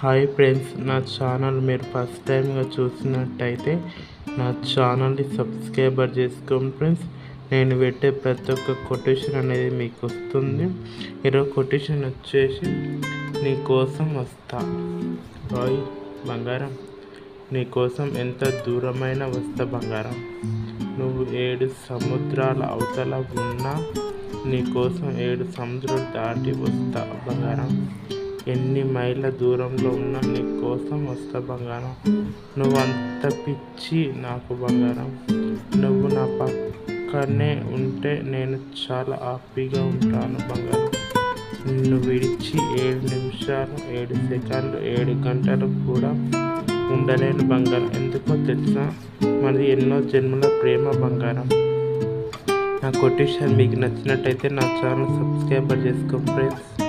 Hi friends నా channel మీరు first టైంగా చూసినట్టయితే నా ఛానల్ని సబ్స్క్రైబర్ చేసుకోండి ఫ్రెండ్స్ నేను పెట్టే ప్రతి ఒక్క కొటేషన్ అనేది మీకు వస్తుంది. ఈరోజు కొటేషన్ వచ్చేసి నీ కోసం వస్తా. బాయ్ బంగారం. నీ కోసం ఎంత దూరమైన వస్తా బంగారం. నువ్వు ఏడు సముద్రాల అవతల ఉన్నా నీకోసం ఏడు సముద్రాలు దాటి వస్తా బంగారం. ఎన్ని మైళ్ళ దూరంలో ఉన్నా నీకోసం వస్తా బంగారం. నువ్వు అంత పిచ్చి నాకు బంగారం. నువ్వు నా పక్కనే ఉంటే నేను చాలా హ్యాపీగా ఉంటాను బంగారం. నిన్ను విడిచి ఏడు నిమిషాలు ఏడు సెకండ్లు ఏడు గంటలు కూడా ఉండలేని బంగారం. ఎందుకో తెలుసా? మనది ఎన్నో జన్మల ప్రేమ బంగారం. నా కొటేషన్ మీకు నచ్చినట్టయితే నా ఛానల్ సబ్స్క్రైబర్ చేసుకో ఫ్రెండ్స్.